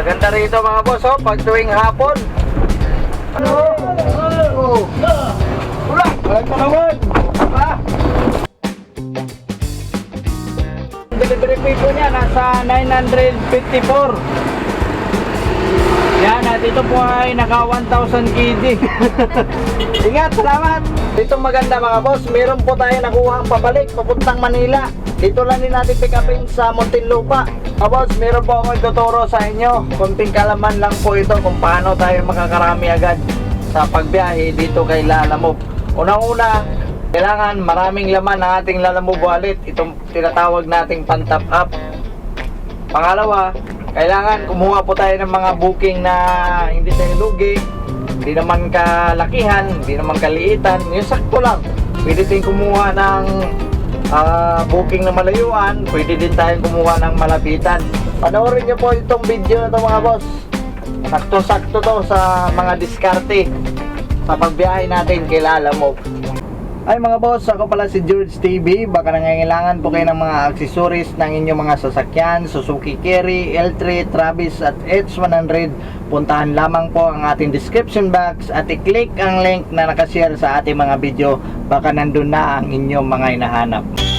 Maganda rito mga boss, oh, pag tuwing hapon. Ano? Oh. Wala, wala ka naman. Ah. Delivery fee po niya nasa 954. Yan, at ito po ay naka 1,000 kg. Ingat, salamat. Dito maganda mga boss, meron po tayo nakuha ang pabalik papuntang Manila. Dito lang din natin pick upin sa Muntinlupa. Mga boss, meron po ako ituturo sa inyo. Kunting kalaman lang po ito kung paano tayo makakarami agad sa pagbiyahe dito kay Lalamove. Unang-una, kailangan maraming laman ang ating Lalamove wallet. Itong tinatawag nating pan-top up. Pangalawa, kailangan kumuha po tayo ng mga booking na hindi tayo lugi, hindi naman kalakihan, hindi naman kaliitan, yung sakto lang. Pwede tayong kumuha ng ah, booking na malayuan, pwede din tayong kumuha ng malapitan. Panoorin niyo po itong video na to mga boss. Sakto-sakto to sa mga diskarte sa pagbiyahe natin kay Lalamove. Ay mga boss, ako pala si George TV. Baka nangangailangan po kayo ng mga accessories ng inyong mga sasakyan, Suzuki Carry, L3, Travis at H100. Puntahan lamang po ang ating description box at i-click ang link na nakashare sa ating mga video. Baka nandun na ang inyong mga hinahanap.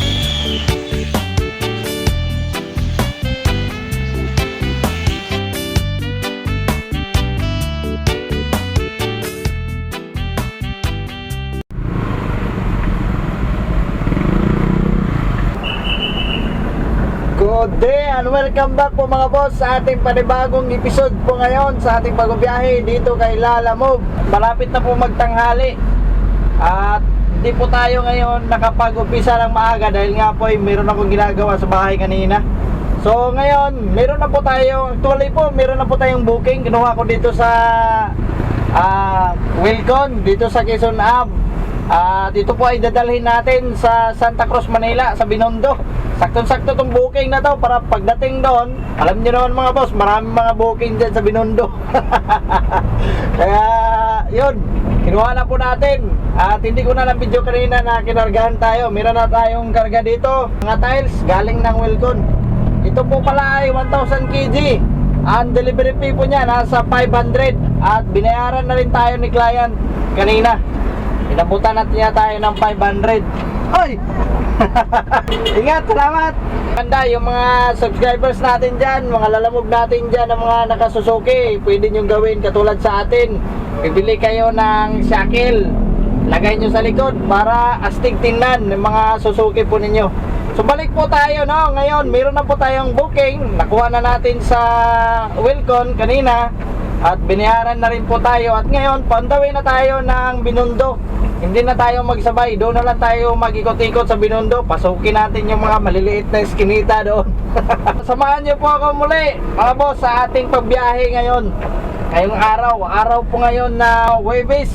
And welcome back po mga boss sa ating panibagong episode po ngayon sa ating pagbiyahe dito kay Lalamove. Malapit na po magtanghali at hindi po tayo ngayon nakapag-upisa ng maaga dahil nga po ay meron akong ginagawa sa bahay kanina. So ngayon, meron na po tayo, actually po, meron na po tayong booking. Kinuha ko dito sa ah Wilcon, dito sa Quezon Ave. Ah, dito po ay dadalhin natin sa Santa Cruz, Manila, sa Binondo. Saktong-sakto tong booking na to para pagdating doon, alam niyo naman mga boss, maraming mga booking dyan sa Binondo. Kaya, yun, kinuha na po natin. At hindi ko na lang video kanina na kinargahan tayo. Meron na tayong karga dito. Mga tiles, galing ng Wilcon. Ito po pala ay 1,000 kg. Ang delivery fee po niya nasa 500 at binayaran na rin tayo ni client kanina. Inabutan natin niya tayo ng 500. Hoy! Ingat, salamat! Ganda, yung mga subscribers natin dyan, mga lalamog natin dyan, ng mga nakasusuki, pwede nyo gawin katulad sa atin. Bibili kayo ng shackle, lagay nyo sa likod para astig tingnan ng mga susuki po ninyo. So balik po tayo no, ngayon meron na po tayong booking, nakuha na natin sa Wilcon kanina at binayaran na rin po tayo at ngayon pandawin na tayo ng Binundo. Hindi na tayo magsabay, doon na lang tayo mag-ikot-ikot sa Binondo. Pasukin natin yung mga maliliit na eskinita doon. Samahan niyo po ako muli, mga boss, sa ating pagbiyahe ngayon. Ngayong araw, araw po ngayon na Webes,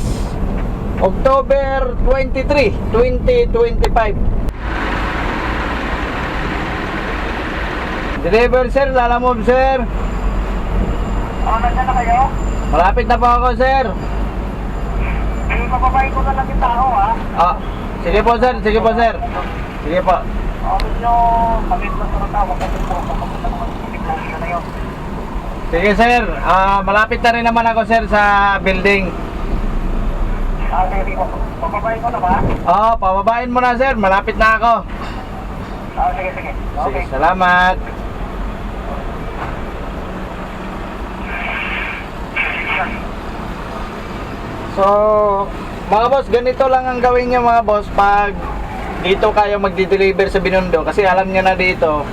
October 23, 2025. Deliver sir, lalamove sir. Kayo? Malapit na po ako sir. Eh, mababay ko na lang yung tao, ha? Ah, sige po sir, sige po sir. Sige po. Medyo kamit na sa tao. Kasi po, naman sa bigla na yun. Sige sir, ah, malapit na rin naman ako sir sa building. Ah, sige, sige. Mababay ko na ba? Oh, pababain mo na sir, malapit na ako. Ah, sige, sige. Sige, Okay. salamat. So, mga boss, ganito lang ang gawin niyo mga boss pag dito kayo magdi-deliver sa Binondo kasi alam niyo na dito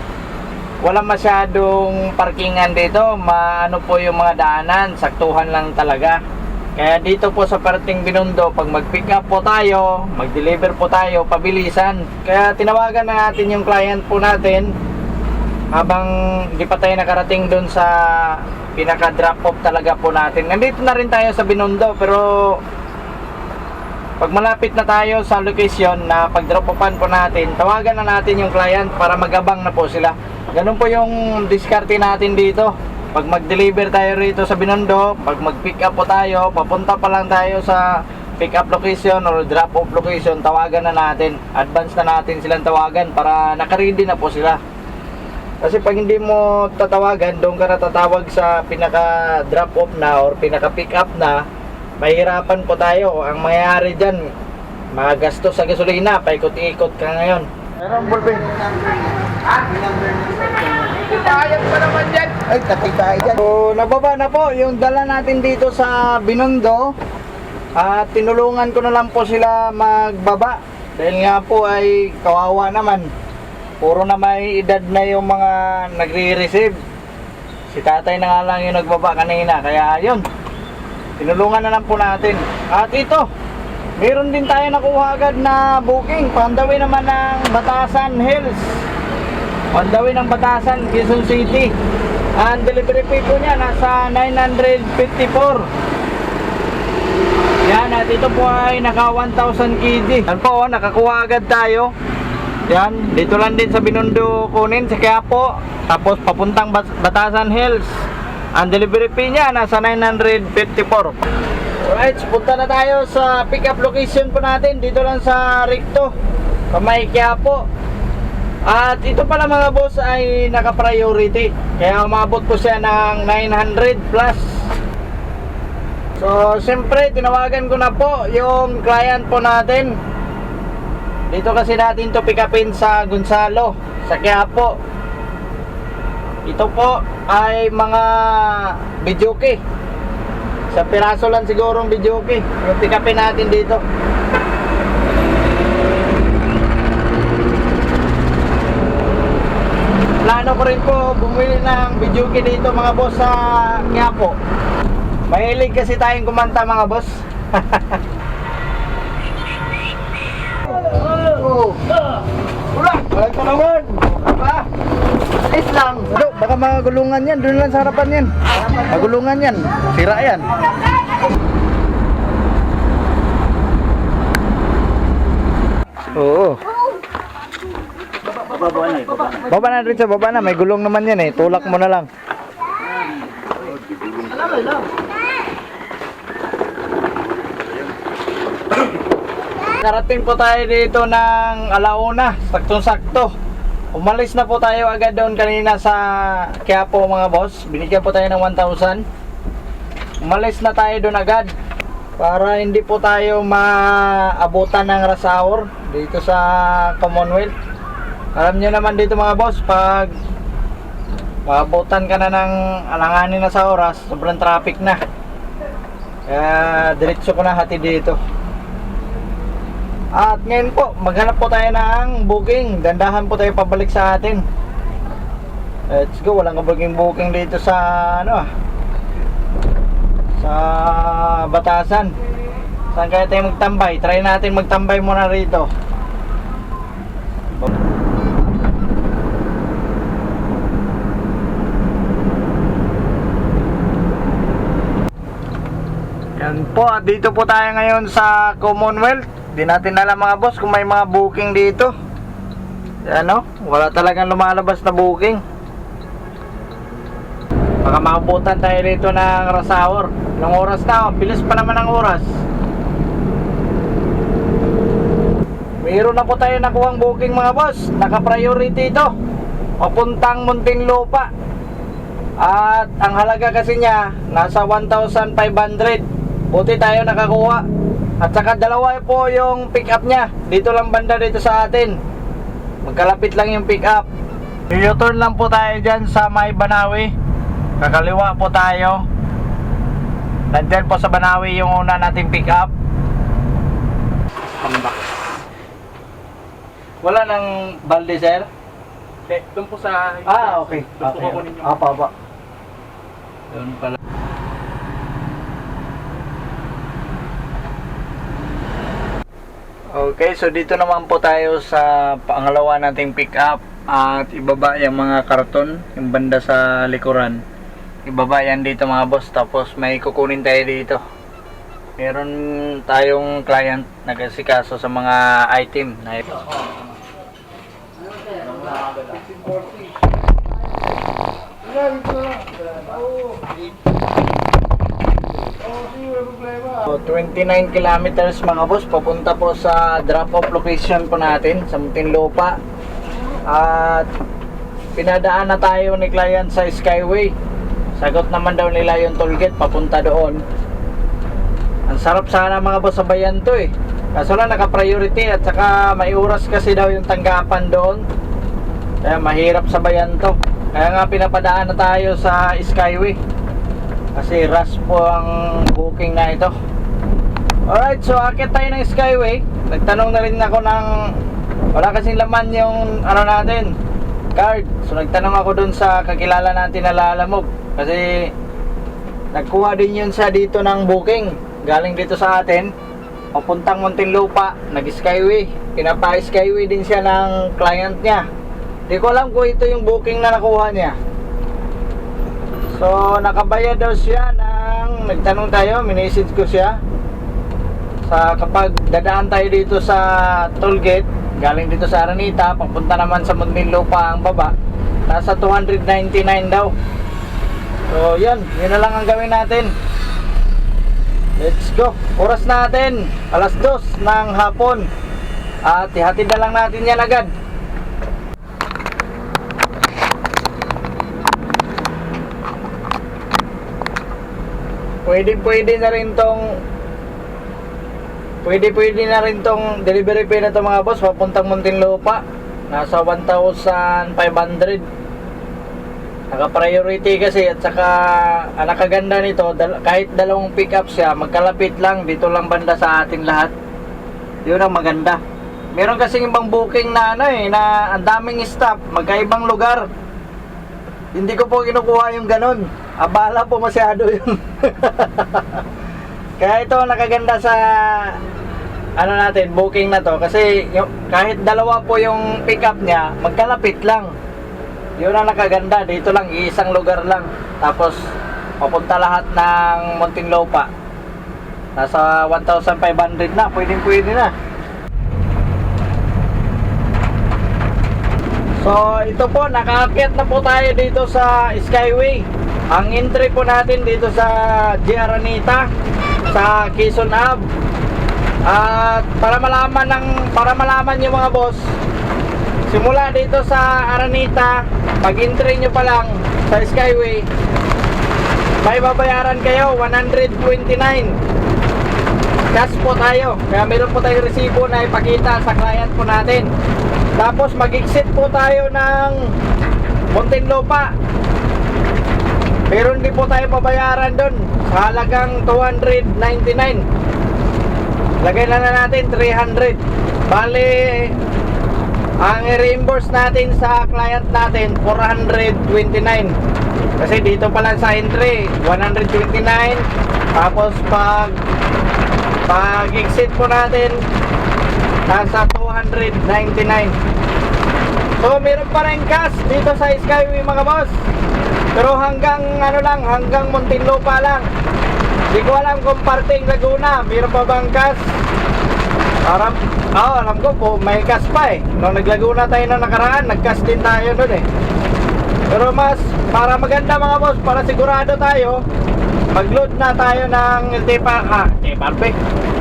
wala masyadong parkingan dito, maano po yung mga daanan, saktuhan lang talaga. Kaya dito po sa parting Binondo, pag mag-pick up po tayo, mag-deliver po tayo, pabilisan. Kaya tinawagan na natin yung client po natin habang di pa tayo nakarating doon sa pinaka-drop off talaga po natin. Nandito na rin tayo sa Binondo pero pag malapit na tayo sa location na pag-drop offan po natin, tawagan na natin yung client para magabang na po sila. Ganun po yung diskarte natin dito. Pag mag-deliver tayo rito sa Binondo, pag mag-pick up po tayo, papunta pa lang tayo sa pick up location or drop off location, tawagan na natin. Advance na natin silang tawagan para nakaready na po sila. Kasi pag hindi mo tatawagan, doon ka natatawag sa pinaka drop off na or pinaka pick up na, mahirapan po tayo. Ang mangyayari dyan, magasto sa gasolina, paikot-ikot ka ngayon. Meron bulbing. Bayad pa naman dyan. Ay, tatay dyan. So, nababa na po yung dala natin dito sa Binondo. At tinulungan ko na lang po sila magbaba. Dahil nga po ay kawawa naman. Puro na may edad na yung mga nagre-receive. Si tatay na nga lang yung nagbaba kanina. Kaya yun. Tinulungan na lang po natin. At ito, meron din tayo nakuha agad na booking. Pandawi naman ng Batasan Hills. Pandawi ng Batasan, Quezon City. Ang delivery fee po niya nasa 954. Yan, at ito po ay naka 1,000 kg. Yan po, oh, nakakuha agad tayo. Yan, dito lang din sa Binondo kunin sa Quiapo. Tapos papuntang Batasan Hills. Ang delivery fee niya nasa 954. Alright, punta na tayo sa pick up location po natin. Dito lang sa Ricto. Sa may Quiapo. At ito pala mga boss ay naka-priority. Kaya umabot po siya ng 900 plus. So, siyempre, tinawagan ko na po yung client po natin. Dito kasi natin to pick upin sa Gonzalo, sa Quiapo. Ito po ay mga videoke. Sa piraso lang siguro ang videoke. Yung pick upin natin dito. Plano ko rin po bumili ng videoke dito mga boss sa Quiapo. Mahilig kasi tayong kumanta mga boss. oh. Wala, wala ka naman. Apa? Is lang. Ano, baka magulungan yan. Doon lang sa harapan yan. Magulungan yan. Sira yan. Oo. Baba na rin sa baba na. May gulong naman yan eh. Tulak mo na lang. Narating po tayo dito ng alauna, saktong-sakto. Umalis na po tayo agad doon kanina sa Quiapo mga boss. Binigyan po tayo ng 1,000. Umalis na tayo doon agad para hindi po tayo maabutan ng rush hour dito sa Commonwealth. Alam nyo naman dito mga boss, pag maabutan ka na ng alanganin na sa oras, sobrang traffic na. Kaya diretso ko na hati dito. At ngayon po, maghanap po tayo ng booking. Dandahan po tayo pabalik sa atin. Let's go, walang booking booking dito sa ano. Sa Batasan. Saan kaya tayo magtambay? Try natin magtambay muna rito. Yan po, dito po tayo ngayon sa Commonwealth. Di natin alam mga boss kung may mga booking dito. Yan o, wala talagang lumalabas na booking. Baka makabutan tayo dito ng rush hour. Ilang oras na, bilis pa naman ang oras. Mayroon na po tayo nakuhang booking mga boss. Naka-priority ito. Papuntang Muntinlupa. At ang halaga kasi niya, nasa 1,500. Buti tayo nakakuha. At saka dalawa po yung pick up niya. Dito lang banda dito sa atin. Magkalapit lang yung pick up. U-turn lang po tayo dyan sa may Banawi. Kakaliwa po tayo. Nandyan po sa Banawi yung una nating pick up. Wala nang balde sir? Eh, doon po sa... Ah, okay. Doon po okay. kukunin yung... Apa, apa. Doon pala. Okay, so dito naman po tayo sa pangalawa nating pick up at ibaba yung mga karton, yung banda sa likuran. Ibaba yan dito mga boss, tapos may kukunin tayo dito. Meron tayong client nagkasikaso sa mga item na So, 29 kilometers mga boss, papunta po sa drop-off location po natin sa Muntinlupa. At pinadaan na tayo ni client sa Skyway. Sagot naman daw nila yung tollgate papunta doon. Ang sarap sana mga boss sa bayan to eh. Kaso lang naka-priority at saka may oras kasi daw yung tanggapan doon. Kaya mahirap sa bayan to. Kaya nga pinapadaan na tayo sa Skyway. Kasi rush po ang booking na ito. Alright, so akit tayo ng Skyway. Nagtanong na rin ako ng wala kasing laman yung ano natin card. So nagtanong ako dun sa kakilala natin na lalamog kasi nagkuha din yun sa dito ng booking. Galing dito sa atin. Papuntang Muntinlupa, nag-skyway. Pinapa-skyway din siya ng client niya. Di ko alam kung ito yung booking na nakuha niya. So, nakabayad daw siya ng, nagtanong tayo, minisage ko siya. Sa kapag dadaan tayo dito sa toll gate, galing dito sa Aranita, papunta naman sa Muntinlupa ang baba, nasa 299 daw. So, yan, yun na lang ang gawin natin. Let's go. Oras natin, alas 2 ng hapon. At ihatid na lang natin yan agad. Pwede pwede na rin tong Pwede pwede na rin tong delivery fee na to mga boss papuntang Muntinlupa. Nasa 1,500. Naka-priority kasi at saka ang nakaganda nito dal- kahit dalawang pick up siya magkalapit lang dito lang banda sa atin lahat. Yun ang maganda. Meron kasing ibang booking na ano eh na ang daming stop magkaibang lugar. Hindi ko po kinukuha yung ganun. Abala po masyado yun. Kaya ito nakaganda sa ano natin, booking na to kasi yung, kahit dalawa po yung pick up niya, magkalapit lang. Yun ang nakaganda, dito lang isang lugar lang. Tapos papunta lahat ng Muntinlupa. Nasa 1,500 na, pwedeng pwede na. So, ito po, nakaakyat na po tayo dito sa Skyway. Ang entry po natin dito sa Giaranita, sa Quezon Ave. At para malaman ng para malaman niyo mga boss, simula dito sa Aranita, pag entry nyo pa lang sa Skyway, may babayaran kayo 129 cash po tayo. Kaya meron po tayong resibo na ipakita sa client po natin. Tapos mag-exit po tayo ng Muntinlupa. Pero hindi po tayo mabayaran doon. Sa halagang 299. Lagay na, na natin 300. Bali, ang i-reimburse natin sa client natin 429. Kasi dito pa lang sa entry 129. Tapos pag pag exit po natin nasa 299. So meron pa rin cash dito sa Skyway mga boss. Pero hanggang ano lang, hanggang Muntinlupa lang. Hindi ko alam kung parting Laguna, meron pa bang cash? Aram, oh, alam ko po, may cash pa eh. Nung naglaguna tayo na nakaraan, nag-cash din tayo doon eh. Pero mas, para maganda mga boss, para sigurado tayo, mag-load na tayo ng LTPA, ah, LTPRP.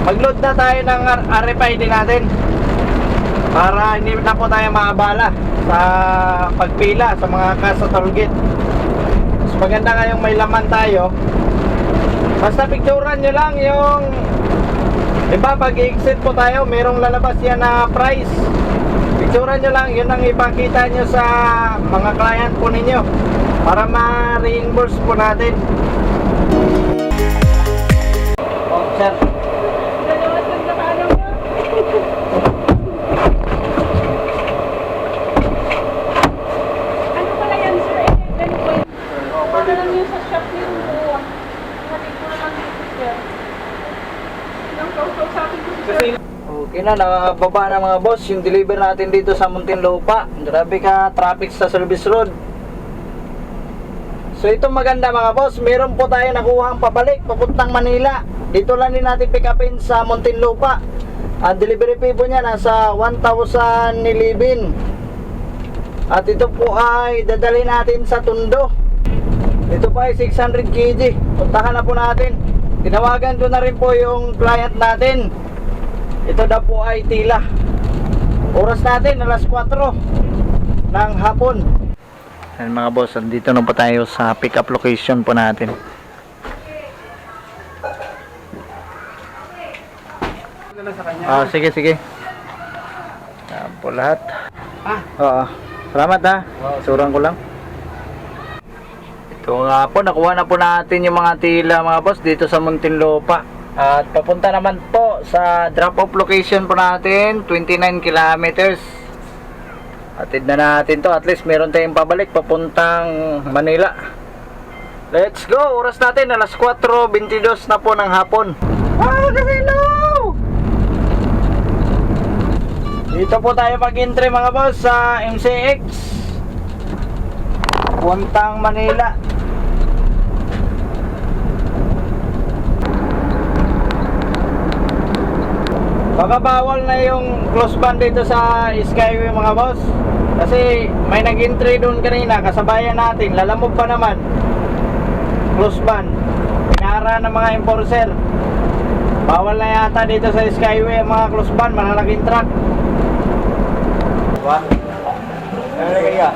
Mag-load na tayo ng RFID natin. Para hindi na po tayo maabala sa pagpila sa mga cash sa tollgate. Mas maganda ngayong may laman tayo. Basta picturean nyo lang yung Diba pag exit po tayo, merong lalabas yan na price. Picturean nyo lang, yun ang ipakita nyo sa mga client po ninyo para ma-reimburse po natin. Oh, sir. Ano pala yan, sir? Eh, ganun po yun. Ano lang yun sa shop yung buwa. Hatid ko naman dito, sir. Nang kausap-usapin ko si sir. Okay na, nakababa na mga boss yung deliver natin dito sa Muntinlupa. Grabe ka traffic sa service road. So ito maganda mga boss, meron po tayo nakuhang pabalik papuntang Manila. Dito lang din natin pick upin sa Muntinlupa. Ang delivery fee po niya nasa 1,011. At ito po ay dadali natin sa Tundo. Ito po ay 600 kg. Puntahan na po natin. Tinawagan ko na rin po yung client natin. Ito daw po ay tila. Oras natin alas 4 ng hapon. Ayan mga boss, andito na po tayo sa pick up location po natin. Ah, sige, sige. Yan po lahat. Ah. Oo. Salamat ha. Surang ko lang. Ito nga po, nakuha na po natin yung mga tila mga boss dito sa Muntinlupa. At papunta naman po sa drop-off location po natin, 29 kilometers. Atid na natin to, at least meron tayong pabalik papuntang Manila. Let's go! Oras natin, alas 4.22 na po ng hapon. Ah, hello! Dito po tayo mag-entry mga boss sa MCX. Puntang Manila. Baka bawal na yung close band dito sa Skyway mga boss. Kasi may nag-entry doon kanina, kasabayan natin, lalamog pa naman. Close band. Pinara ng mga enforcer. Bawal na yata dito sa Skyway ang mga close band, malalaking truck. Diba? Ano kaya?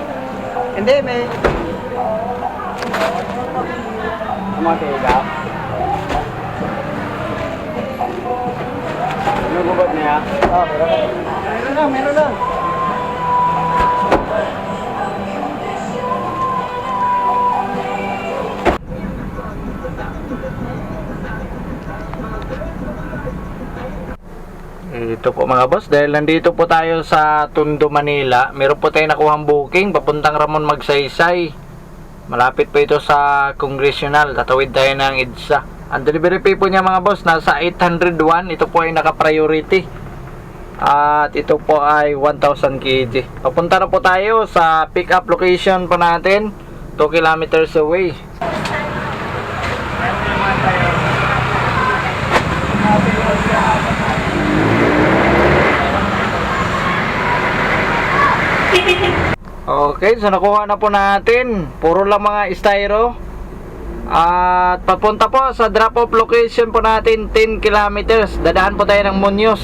Hindi, may... Kumatiga. Ano gubad niya? Ah, meron na. Meron na, meron na. Ito po mga boss, dahil nandito po tayo sa Tondo, Manila, meron po tayong nakuhang booking papuntang Ramon Magsaysay. Malapit po ito sa Congressional, tatawid tayo ng EDSA. Ang delivery fee po niya mga boss, nasa 801, ito po ay naka-priority. At ito po ay 1,000 kg. Papunta na po tayo sa pick up location po natin, 2 kilometers away. Okay, so nakuha na po natin. Puro lang mga styro. At papunta po sa drop-off location po natin 10 kilometers. Dadaan po tayo ng Munoz.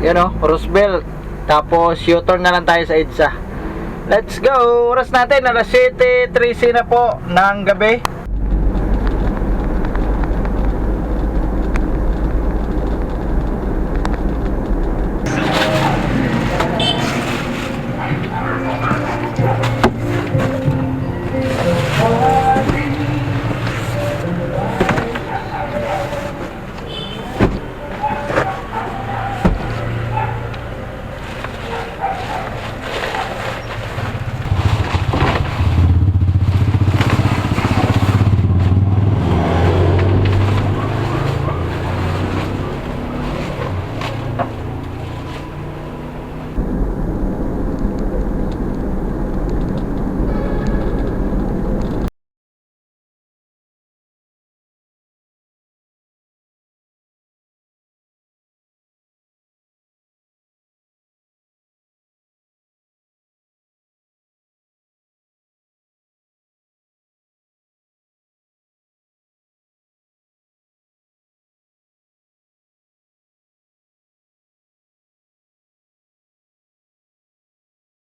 Yan o, Roosevelt. Tapos U-turn na lang tayo sa EDSA. Let's go! Oras natin, alas 7.30 na po ng gabi.